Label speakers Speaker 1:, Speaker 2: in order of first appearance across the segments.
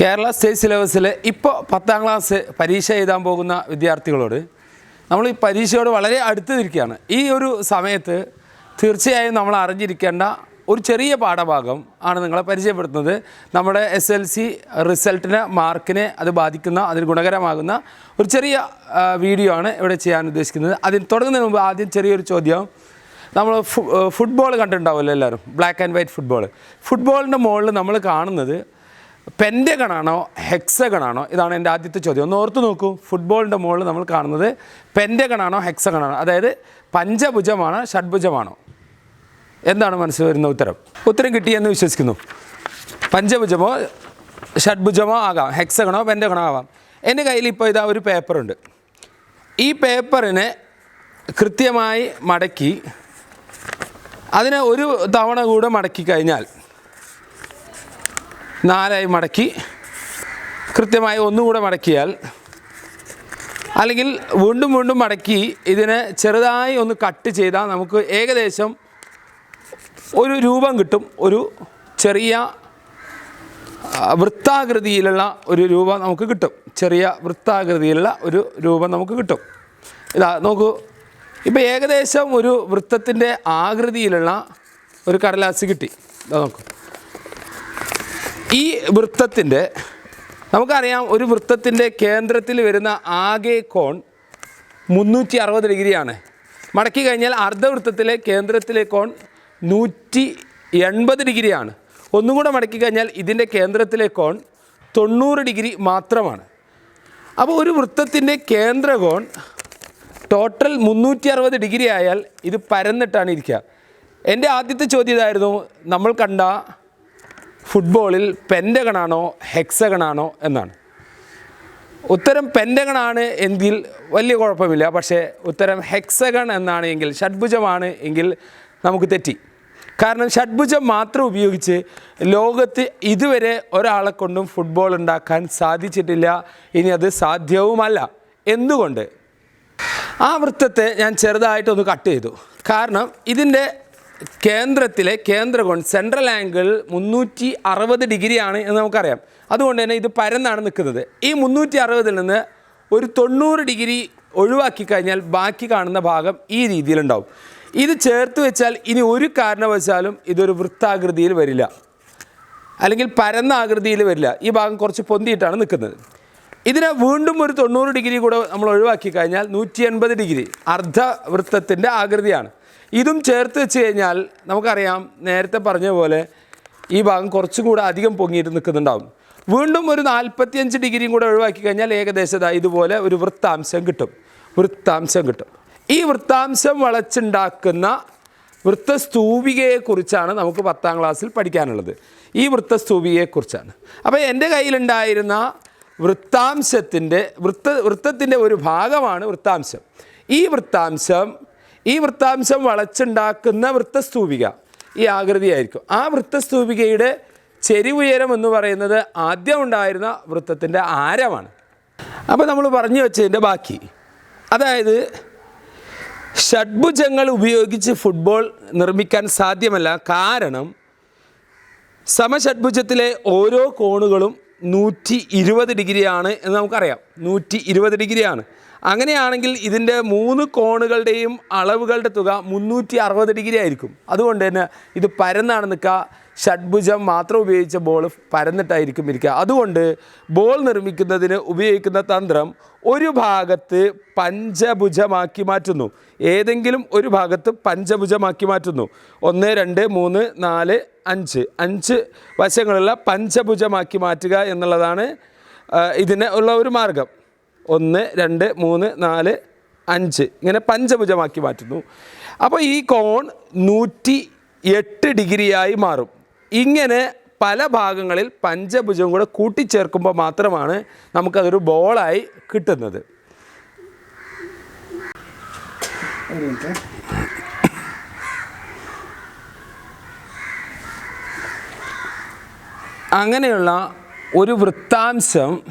Speaker 1: Kerala state സിലബസിൽ ഇപ്പോൾ പത്താം ക്ലാസ് പരീക്ഷ എഴുതാൻ പോകുന്ന വിദ്യാർത്ഥികളോട് നമ്മൾ ഈ പരീക്ഷയോട് വളരെ അടുത്ത് നിൽക്കുകയാണ് ഈ ഒരു സമയത്ത് തീർച്ചയായും നമ്മൾ അറിഞ്ഞിരിക്കേണ്ട ഒരു ചെറിയ പാഠഭാഗം ആണ് നിങ്ങളെ പരിചയപ്പെടുത്തുന്നത്. നമ്മുടെ എസ് എൽ സി റിസൾട്ടിനെ മാർക്കിനെ അത് ബാധിക്കുന്ന അതിന് ഗുണകരമാകുന്ന ഒരു ചെറിയ വീഡിയോ ആണ് ഇവിടെ ചെയ്യാൻ ഉദ്ദേശിക്കുന്നത്. അതിന് തുടങ്ങുന്നതിന് മുമ്പ് ആദ്യം ചെറിയൊരു ചോദ്യം. നമ്മൾ ഫുട്ബോൾ കണ്ടിട്ടുണ്ടാവുമല്ലോ എല്ലാവരും. Black and white football. ഫുട്ബോളിന്റെ മുകളിൽ നമ്മൾ കാണുന്നത് പെന്റഗണാണോ ഹെക്സഗണാണോ ഇതാണ് എന്റെ ആദ്യത്തെ ചോദ്യം. ഒന്ന് ഓർത്ത് നോക്കൂ. ഫുട്ബോളിന്റെ മുകളിൽ നമ്മൾ കാണുന്നത് പെൻഡഗണാണോ ഹെക്സഗണാണോ അതായത് പഞ്ചഭുജമാണോ ഷഡ്ഭുജമാണോ? എന്താണ് മനസ്സിൽ വരുന്ന ഉത്തരം? ഉത്തരം കിട്ടിയെന്ന് വിശ്വസിക്കുന്നു. പഞ്ചഭുജമോ ഷഡ്ഭുജമോ ആകാം. ഹെക്സഗണോ പെന്റഗണോ ആവാം. എന്റെ കയ്യിൽ ഇപ്പോൾ ഇതാ ഒരു പേപ്പറുണ്ട്. ഈ പേപ്പറിനെ കൃത്യമായി മടക്കി അതിനെ ഒരു തവണ കൂടെ മടക്കി കഴിഞ്ഞാൽ നാലായി മടക്കി. കൃത്യമായി ഒന്നുകൂടെ മടക്കിയാൽ അല്ലെങ്കിൽ വീണ്ടും വീണ്ടും മടക്കി ഇതിനെ ചെറുതായി ഒന്ന് കട്ട് ചെയ്താൽ നമുക്ക് ഏകദേശം ഒരു രൂപം കിട്ടും. ഒരു ചെറിയ വൃത്താകൃതിയിലുള്ള ഒരു രൂപം നമുക്ക് കിട്ടും. ചെറിയ വൃത്താകൃതിയിലുള്ള ഒരു രൂപം നമുക്ക് കിട്ടും. ഇതാ നോക്കൂ. ഇപ്പോൾ ഏകദേശം ഒരു വൃത്തത്തിന്റെ ആകൃതിയിലുള്ള ഒരു കടലാസ് കിട്ടി. ഇതാ നോക്കൂ. ഈ വൃത്തത്തിന്റെ നമുക്കറിയാം ഒരു വൃത്തത്തിന്റെ കേന്ദ്രത്തിൽ വരുന്ന ആകെ കോൺ മുന്നൂറ്റി അറുപത് ഡിഗ്രിയാണ്. മടക്കി കഴിഞ്ഞാൽ അർദ്ധവൃത്തത്തിലെ കേന്ദ്രത്തിലെ കോൺ നൂറ്റി എൺപത് ഡിഗ്രിയാണ്. ഒന്നും കൂടെ മടക്കി കഴിഞ്ഞാൽ ഇതിന്റെ കേന്ദ്രത്തിലെ കോൺ തൊണ്ണൂറ് ഡിഗ്രി മാത്രമാണ്. അപ്പോൾ ഒരു വൃത്തത്തിന്റെ കേന്ദ്രകോൺ ടോട്ടൽ മുന്നൂറ്റി അറുപത് ഡിഗ്രി ആയാൽ ഇത് പരന്നിട്ടാണ് ഇരിക്കുക. എന്റെ ആദ്യത്തെ ചോദ്യം ഇതായിരുന്നു നമ്മൾ കണ്ട ഫുട്ബോളിൽ പെൻഡഗണാണോ ഹെക്സഗണാണോ എന്നാണ്. ഉത്തരം പെൻഡഗണാണ് എങ്കിൽ വലിയ കുഴപ്പമില്ല. പക്ഷേ ഉത്തരം ഹെക്സഗൺ എന്നാണ് എങ്കിൽ ഷഡ്ഭുജമാണ് എങ്കിൽ നമുക്ക് തെറ്റി. കാരണം ഷഡ്ഭുജം മാത്രം ഉപയോഗിച്ച് ലോകത്ത് ഇതുവരെ ഒരാളെ കൊണ്ടും ഫുട്ബോൾ ഉണ്ടാക്കാൻ സാധിച്ചിട്ടില്ല. ഇനി അത് സാധ്യവുമല്ല. എന്തുകൊണ്ട്? ആ വൃത്തത്തെ ഞാൻ ചെറുതായിട്ടൊന്ന് കട്ട് ചെയ്തു. കാരണം ഇതിന്റെ കേന്ദ്രത്തിലെ കേന്ദ്ര കോൺ സെൻട്രൽ ആംഗിൾ മുന്നൂറ്റി അറുപത് ഡിഗ്രിയാണ് എന്ന് നമുക്കറിയാം. അതുകൊണ്ട് തന്നെ ഇത് പരന്നാണ് നിൽക്കുന്നത്. ഈ മുന്നൂറ്റി അറുപതിൽ നിന്ന് ഒരു തൊണ്ണൂറ് ഡിഗ്രി ഒഴിവാക്കി കഴിഞ്ഞാൽ ബാക്കി കാണുന്ന ഭാഗം ഈ രീതിയിലുണ്ടാവും. ഇത് ചേർത്ത് വെച്ചാൽ ഇനി ഒരു കാരണവശാലും ഇതൊരു വൃത്താകൃതിയിൽ വരില്ല. അല്ലെങ്കിൽ പരന്ന ആകൃതിയിൽ വരില്ല. ഈ ഭാഗം കുറച്ച് പൊന്തിയിട്ടാണ് നിൽക്കുന്നത്. ഇതിനെ വീണ്ടും ഒരു തൊണ്ണൂറ് ഡിഗ്രി കൂടെ നമ്മൾ ഒഴിവാക്കി കഴിഞ്ഞാൽ നൂറ്റി എൺപത് ഡിഗ്രി അർദ്ധവൃത്തത്തിന്റെ ആകൃതിയാണ്. ഇതും ചേർത്ത് വെച്ച് കഴിഞ്ഞാൽ നമുക്കറിയാം നേരത്തെ പറഞ്ഞ പോലെ ഈ ഭാഗം കുറച്ചും കൂടെ അധികം പൊങ്ങിയിട്ട് നിൽക്കുന്നുണ്ടാവും. വീണ്ടും ഒരു നാൽപ്പത്തിയഞ്ച് ഡിഗ്രിയും കൂടെ ഒഴിവാക്കി കഴിഞ്ഞാൽ ഏകദേശം ഇതുപോലെ ഒരു വൃത്താംശം കിട്ടും. വൃത്താംശം കിട്ടും. ഈ വൃത്താംശം വളച്ചുണ്ടാക്കുന്ന വൃത്തസ്തൂപികയെക്കുറിച്ചാണ് നമുക്ക് പത്താം ക്ലാസ്സിൽ പഠിക്കാനുള്ളത്. ഈ വൃത്തസ്തൂപികയെക്കുറിച്ചാണ്. അപ്പോൾ എന്റെ കയ്യിലുണ്ടായിരുന്ന വൃത്താംശത്തിന്റെ വൃത്ത വൃത്തത്തിന്റെ ഒരു ഭാഗമാണ് വൃത്താംശം. ഈ വൃത്താംശം ഈ വൃത്താംശം വളച്ചുണ്ടാക്കുന്ന വൃത്തസ്തൂപിക ഈ ആകൃതിയായിരിക്കും. ആ വൃത്തസ്തൂപികയുടെ ചെരിവുയരം എന്ന് പറയുന്നത് ആദ്യം ഉണ്ടായിരുന്ന വൃത്തത്തിന്റെ ആരമാണ്. അപ്പോൾ നമ്മൾ പറഞ്ഞു വെച്ചതിന്റെ ബാക്കി. അതായത് ഷഡ്ഭുജങ്ങൾ ഉപയോഗിച്ച് ഫുട്ബോൾ നിർമ്മിക്കാൻ സാധ്യമല്ല. കാരണം സമഷഡ്ഭുജത്തിലെ ഓരോ കോണുകളും നൂറ്റി ഇരുപത് ഡിഗ്രിയാണ് എന്ന് നമുക്കറിയാം. നൂറ്റി ഇരുപത് ഡിഗ്രിയാണ്. അങ്ങനെയാണെങ്കിൽ ഇതിന്റെ മൂന്ന് കോണുകളുടെയും അളവുകളുടെ തുക മുന്നൂറ്റി അറുപത് ഡിഗ്രി ആയിരിക്കും. അതുകൊണ്ട് തന്നെ ഇത് പരന്നാണ് നിൽക്കുക. ഷഡ്ഭുജം മാത്രം ഉപയോഗിച്ച ബോൾ പരന്നിട്ടായിരിക്കും ഇരിക്കുക. അതുകൊണ്ട് ബോൾ നിർമ്മിക്കുന്നതിന് ഉപയോഗിക്കുന്ന തന്ത്രം ഒരു ഭാഗത്ത് പഞ്ചഭുജമാക്കി മാറ്റുന്നു. ഏതെങ്കിലും ഒരു ഭാഗത്ത് പഞ്ചഭുജമാക്കി മാറ്റുന്നു. ഒന്ന് രണ്ട് മൂന്ന് നാല് അഞ്ച്. അഞ്ച് വശങ്ങളുള്ള പഞ്ചഭുജമാക്കി മാറ്റുക എന്നുള്ളതാണ് ഇതിന് ഉള്ള ഒരു മാർഗം. ഒന്ന് രണ്ട് മൂന്ന് നാല് അഞ്ച്. ഇങ്ങനെ പഞ്ചഭുജമാക്കി മാറ്റുന്നു. അപ്പോൾ ഈ കോൺ നൂറ്റി എട്ട് ഡിഗ്രിയായി മാറും. ഇങ്ങനെ പല ഭാഗങ്ങളിൽ പഞ്ചഭുജം കൂടെ കൂട്ടിച്ചേർക്കുമ്പോൾ മാത്രമാണ് നമുക്കതൊരു ബോളായി കിട്ടുന്നത്. അങ്ങനെയുള്ള ഒരു വൃത്താംശം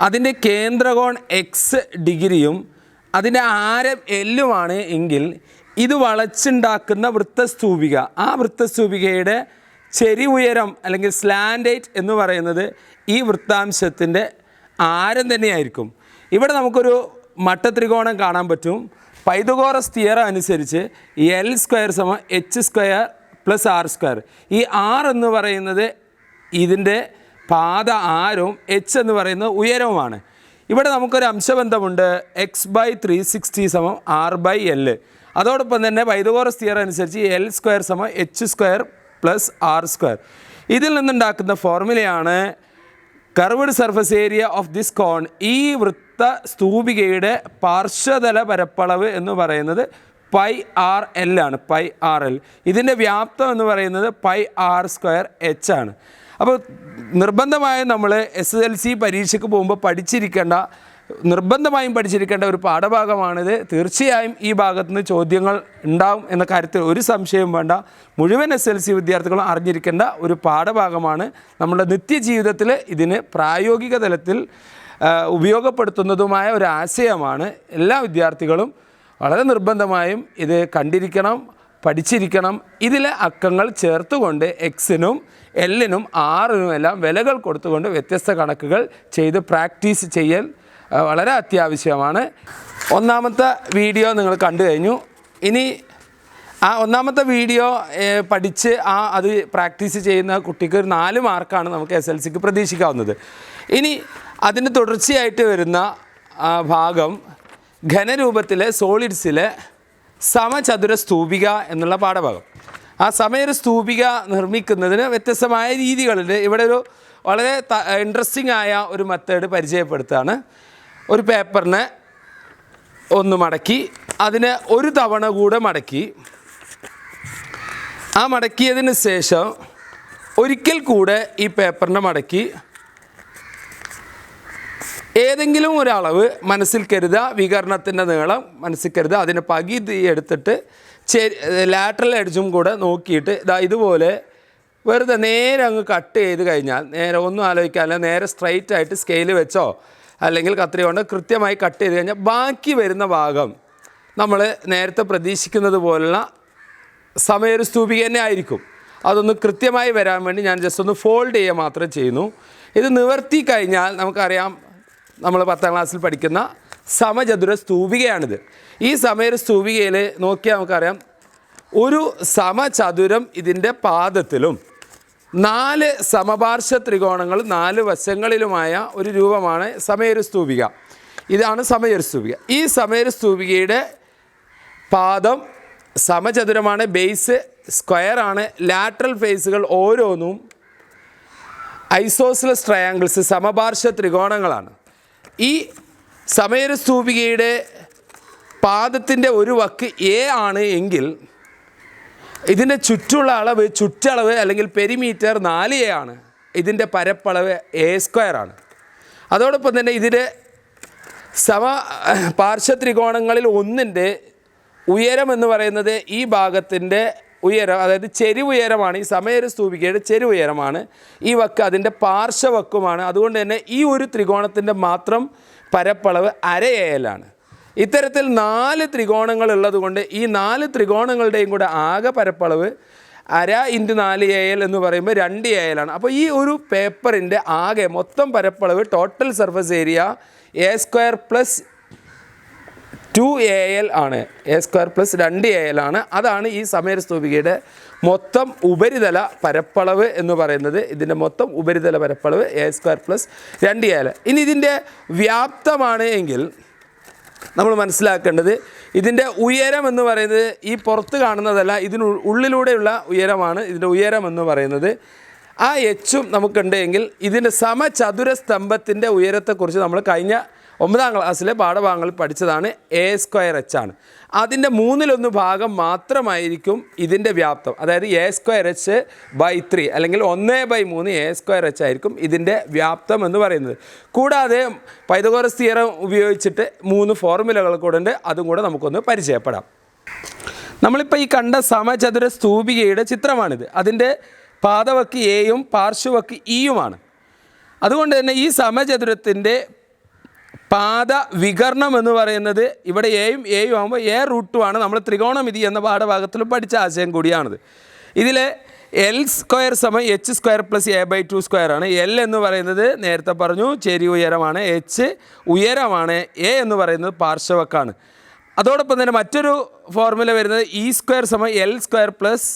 Speaker 1: അതിന്റെ കേന്ദ്രകോൺ എക്സ് ഡിഗ്രിയും അതിന്റെ ആരം എല്ലുമാണ് എങ്കിൽ ഇത് വളച്ചുണ്ടാക്കുന്ന വൃത്തസ്തൂപിക. ആ വൃത്തസ്തൂപികയുടെ ചെരി ഉയരം അല്ലെങ്കിൽ സ്ലാൻഡേറ്റ് എന്ന് പറയുന്നത് ഈ വൃത്താംശത്തിന്റെ ആരം തന്നെയായിരിക്കും. ഇവിടെ നമുക്കൊരു മട്ട ത്രികോണം കാണാൻ പറ്റും. പൈതഗോറസ് തിയറം അനുസരിച്ച് എൽ സ്ക്വയർ സമ H square plus R square ഈ ആർ എന്ന് പറയുന്നത് ഇതിന്റെ പാത ആരവും എച്ച് എന്ന് പറയുന്നത് ഉയരവുമാണ്. ഇവിടെ നമുക്കൊരു അംശബന്ധമുണ്ട്. എക്സ് ബൈ ത്രീ സിക്സ്റ്റി സമം ആർ ബൈ എൽ അതോടൊപ്പം തന്നെ പൈതഗോറസ് തിയർ അനുസരിച്ച് എൽ സ്ക്വയർ സമം H square plus R square ഇതിൽ നിന്നുണ്ടാക്കുന്ന ഫോർമുലയാണ് curved surface area of this cone ഈ വൃത്ത സ്തൂപികയുടെ പാർശ്വതല പരപ്പളവ് എന്ന് പറയുന്നത് പൈ ആർ എൽ ആണ്. പൈ ആർ എൽ ഇതിന്റെ വ്യാപ്തം എന്ന് പറയുന്നത് പൈ ആർ സ്ക്വയർ എച്ച് ആണ്. അപ്പോൾ നിർബന്ധമായും നമ്മൾ എസ് എൽ സി പരീക്ഷയ്ക്ക് പോകുമ്പോൾ പഠിച്ചിരിക്കേണ്ട നിർബന്ധമായും പഠിച്ചിരിക്കേണ്ട ഒരു പാഠഭാഗമാണിത്. തീർച്ചയായും ഈ ഭാഗത്തുനിന്ന് ചോദ്യങ്ങൾ ഉണ്ടാവും എന്ന കാര്യത്തിൽ ഒരു സംശയവും വേണ്ട. മുഴുവൻ എസ് എൽ സി വിദ്യാർത്ഥികളും അറിഞ്ഞിരിക്കേണ്ട ഒരു പാഠഭാഗമാണ്. നമ്മുടെ നിത്യജീവിതത്തിൽ ഇതിന് പ്രായോഗിക തലത്തിൽ ഉപയോഗപ്പെടുത്തുന്നതുമായ ഒരു ആശയമാണ്. എല്ലാ വിദ്യാർത്ഥികളും വളരെ നിർബന്ധമായും ഇത് കണ്ടിരിക്കണം. പഠിച്ചിരിക്കണം. ഇതിലെ അക്കങ്ങൾ ചേർത്തുകൊണ്ട് എക്സിനും എല്ലിനും ആറിനും എല്ലാം വിലകൾ കൊടുത്തുകൊണ്ട് വ്യത്യസ്ത കണക്കുകൾ ചെയ്ത് പ്രാക്ടീസ് ചെയ്യൽ വളരെ അത്യാവശ്യമാണ്. ഒന്നാമത്തെ വീഡിയോ നിങ്ങൾ കണ്ടു കഴിഞ്ഞു. ഇനി ആ ഒന്നാമത്തെ വീഡിയോ പഠിച്ച് ആ അത് പ്രാക്ടീസ് ചെയ്യുന്ന കുട്ടിക്ക് ഒരു നാല് മാർക്കാണ് നമുക്ക് എസ് എൽ സിക്ക് പ്രതീക്ഷിക്കാവുന്നത്. ഇനി അതിന് തുടർച്ചയായിട്ട് വരുന്ന ഭാഗം ഘനരൂപത്തിലെ സോളിഡ്സിലെ സമചതുര സ്തൂപിക എന്നുള്ള പാഠഭാഗം. ആ സമയൊരു സ്തൂപിക നിർമ്മിക്കുന്നതിന് വ്യത്യസ്തമായ രീതികളുണ്ട്. ഇവിടെ ഒരു വളരെ ഇൻട്രസ്റ്റിംഗ് ആയ ഒരു മെത്തേഡ് പരിചയപ്പെടുത്തുകയാണ് ഒരു പേപ്പറിനെ ഒന്ന് മടക്കി അതിനെ ഒരു തവണ കൂടെ മടക്കി. ആ മടക്കിയതിന് ശേഷം ഒരിക്കൽ കൂടെ ഈ പേപ്പറിനെ മടക്കി ഏതെങ്കിലും ഒരളവ് മനസ്സിൽ കരുതുക വികരണത്തിന്റെ നീളം മനസ്സിൽ കരുതുക അതിന് പകുതി എടുത്തിട്ട് ലാറ്ററൽ എഡ്ജും കൂടെ നോക്കിയിട്ട് ഇതാ ഇതുപോലെ വെറുതെ നേരെ അങ്ങ് കട്ട് ചെയ്ത് കഴിഞ്ഞാൽ നേരെ ഒന്നും ആലോചിക്കാതെ നേരെ സ്ട്രൈറ്റ് ആയിട്ട് സ്കെയിൽ വെച്ചോ അല്ലെങ്കിൽ കത്രി കൊണ്ട് കൃത്യമായി കട്ട് ചെയ്ത് കഴിഞ്ഞാൽ ബാക്കി വരുന്ന ഭാഗം നമ്മൾ നേരത്തെ പ്രതീക്ഷിക്കുന്നത് പോലുള്ള സമയൊരു സ്തൂപിക തന്നെ ആയിരിക്കും. അതൊന്ന് കൃത്യമായി വരാൻ വേണ്ടി ഞാൻ ജസ്റ്റ് ഒന്ന് ഫോൾഡ് ചെയ്യുക മാത്രമേ ചെയ്യുന്നു. ഇത് നിവർത്തി കഴിഞ്ഞാൽ നമുക്കറിയാം നമ്മൾ പത്താം ക്ലാസ്സിൽ പഠിക്കുന്ന സമചതുര സ്തൂപികയാണിത്. ഈ സമയ സ്തൂപികയിൽ നോക്കിയാൽ നമുക്കറിയാം. ഒരു സമചതുരം ഇതിന്റെ പാദത്തിലും നാല് സമപാർശ്വ ത്രികോണങ്ങൾ നാല് വശങ്ങളിലുമായ ഒരു രൂപമാണ് സമയൊരു സ്തൂപിക. ഇതാണ് സമയൊരു സ്തൂപിക. ഈ സമയൊരു സ്തൂപികയുടെ പാദം സമചതുരമാണ് ബേസ് സ്ക്വയറാണ് ലാറ്ററൽ ഫേസുകൾ ഓരോന്നും ഐസോസിലസ് ട്രയാങ്കിൾസ് സമപാർശ്വ ത്രികോണങ്ങളാണ്. ഈ സമയര സ്തൂപികയുടെ പാദത്തിന്റെ ഒരു വക്ക് എ ആണ് എങ്കിൽ ഇതിന്റെ ചുറ്റുള്ള അളവ് ചുറ്റളവ് അല്ലെങ്കിൽ പെരിമീറ്റർ നാല് എ ആണ്. ഇതിന്റെ പരപ്പളവ് എ സ്ക്വയർ ആണ്. അതോടൊപ്പം തന്നെ ഇതിന്റെ സമ പാർശ്വ ത്രികോണങ്ങളിൽ ഒന്നിന്റെ ഉയരം എന്ന് പറയുന്നത് ഈ ഭാഗത്തിന്റെ ഉയരം അതായത് ചെരിവുയരമാണ് ഈ സമയര സ്തൂപികയുടെ ചെരിവുയരമാണ് ഈ വക്ക് അതിന്റെ പാർശ്വവക്കുമാണ് അതുകൊണ്ട് തന്നെ ഈ ഒരു ത്രികോണത്തിന്റെ മാത്രം പരപ്പളവ് അരയേലാണ്. ഇത്തരത്തിൽ നാല് ത്രികോണങ്ങൾ ഉള്ളതുകൊണ്ട് ഈ നാല് ത്രികോണങ്ങളുടെയും കൂടെ ആകെ പരപ്പളവ് അര ഇന്റു നാല് എൽ എന്ന് പറയുമ്പോൾ രണ്ട് ആണ്. അപ്പോൾ ഈ ഒരു പേപ്പറിന്റെ ആകെ മൊത്തം പരപ്പളവ് total surface area A square plus two A L ആണ്. എ സ്ക്വയർ പ്ലസ് രണ്ട് എ എൽ ആണ്. അതാണ് ഈ സമയ സ്തൂപികയുടെ മൊത്തം ഉപരിതല പരപ്പളവ് എന്ന് പറയുന്നത്. ഇതിന്റെ മൊത്തം ഉപരിതല പരപ്പളവ് എ സ്ക്വയർ പ്ലസ് രണ്ട് എ എൽ ഇനി ഇതിന്റെ വ്യാപ്തമാണ് എങ്കിൽ നമ്മൾ മനസ്സിലാക്കേണ്ടത് ഇതിന്റെ ഉയരം എന്ന് പറയുന്നത് ഈ പുറത്ത് കാണുന്നതല്ല ഇതിന് ഉള്ളിലൂടെയുള്ള ഉയരമാണ് ഇതിന്റെ ഉയരം എന്ന് പറയുന്നത്. ആ എച്ചും നമുക്കുണ്ടെങ്കിൽ ഇതിന്റെ സമചതുര സ്തംഭത്തിന്റെ ഉയരത്തെക്കുറിച്ച് നമ്മൾ കഴിഞ്ഞ ഒമ്പതാം ക്ലാസ്സിലെ പാഠഭാഗങ്ങളിൽ പഠിച്ചതാണ് എ സ്ക്വയർ എച്ച് ആണ്. അതിന്റെ മൂന്നിലൊന്ന് ഭാഗം മാത്രമായിരിക്കും ഇതിന്റെ വ്യാപ്തം. അതായത് A square H by three അല്ലെങ്കിൽ ഒന്ന് ബൈ മൂന്ന് എ സ്ക്വയർ എച്ച് ആയിരിക്കും ഇതിന്റെ വ്യാപ്തം എന്ന് പറയുന്നത്. കൂടാതെ പൈതഗോറസ് തിയറം ഉപയോഗിച്ചിട്ട് മൂന്ന് ഫോർമുലകൾ കൂടെ ഉണ്ട്. അതും കൂടെ നമുക്കൊന്ന് പരിചയപ്പെടാം. നമ്മളിപ്പോൾ ഈ കണ്ട സമചതുര സ്തൂപികയുടെ ചിത്രമാണിത്. അതിന്റെ പാദവക്ക് എയും പാർശ്വവക്ക് ഇയുമാണ് അതുകൊണ്ട് തന്നെ ഈ സമചതുരത്തിന്റെ പാദ വികർണം എന്ന് പറയുന്നത് ഇവിടെ എയും എയും ആകുമ്പോൾ എ റൂട്ടുമാണ് നമ്മൾ ത്രികോണമിതി എന്ന പാഠഭാഗത്തിൽ പഠിച്ച ആശയം കൂടിയാണിത്. ഇതിൽ എൽ സ്ക്വയർ സമ H square plus A by two square ആണ്. എൽ എന്ന് പറയുന്നത് നേരത്തെ പറഞ്ഞു ചെരി ഉയരമാണ് എച്ച് ഉയരമാണ് എ എന്ന് പറയുന്നത് പാർശ്വവക്കാണ്. അതോടൊപ്പം തന്നെ മറ്റൊരു ഫോർമുല വരുന്നത് ഇ സ്ക്വയർ സമ L square plus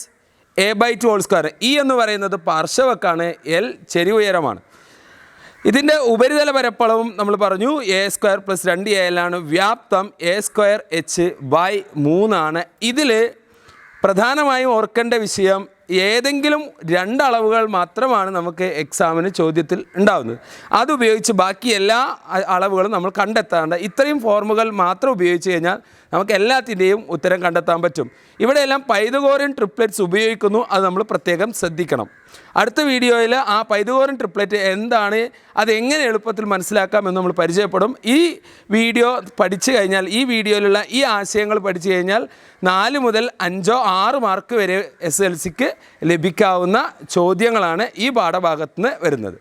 Speaker 1: A by two whole square E എന്ന് പറയുന്നത് പാർശ്വവക്കാണ് എൽ ചെരി ഉയരമാണ്. ഇതിന്റെ ഉപരിതല പരപ്പളവും നമ്മൾ പറഞ്ഞു എ സ്ക്വയർ പ്ലസ് രണ്ട് എ എല്ലാണ് വ്യാപ്തം എ സ്ക്വയർ എച്ച് ബൈ മൂന്നാണ് ഇതിൽ പ്രധാനമായും ഓർക്കേണ്ട വിഷയം ഏതെങ്കിലും രണ്ട് അളവുകൾ മാത്രമാണ് നമുക്ക് എക്സാമിന് ചോദ്യത്തിൽ ഉണ്ടാകുന്നത് അതുപയോഗിച്ച് ബാക്കി എല്ലാ അളവുകളും നമ്മൾ കണ്ടെത്താണ്ട് ഇത്രയും ഫോർമുകൾ മാത്രം ഉപയോഗിച്ച് കഴിഞ്ഞാൽ നമുക്ക് എല്ലാത്തിന്റെയും ഉത്തരം കണ്ടെത്താൻ പറ്റും. ഇവിടെയെല്ലാം പൈതകോറിയൻ ട്രിപ്ലെറ്റ്സ് ഉപയോഗിക്കുന്നു അത് നമ്മൾ പ്രത്യേകം ശ്രദ്ധിക്കണം. അടുത്ത വീഡിയോയിൽ ആ പൈതകോറിയൻ ട്രിപ്ലെറ്റ് എന്താണ് അത് എങ്ങനെ എളുപ്പത്തിൽ മനസ്സിലാക്കാം എന്ന് നമ്മൾ പരിചയപ്പെടും. ഈ വീഡിയോ പഠിച്ചു കഴിഞ്ഞാൽ ഈ വീഡിയോയിലുള്ള ഈ ആശയങ്ങൾ പഠിച്ചു കഴിഞ്ഞാൽ നാല് മുതൽ അഞ്ചോ ആറ് മാർക്ക് വരെ എസ് എൽ സിക്ക് ലഭിക്കാവുന്ന ചോദ്യങ്ങളാണ് ഈ പാഠഭാഗത്ത് നിന്ന് വരുന്നത്.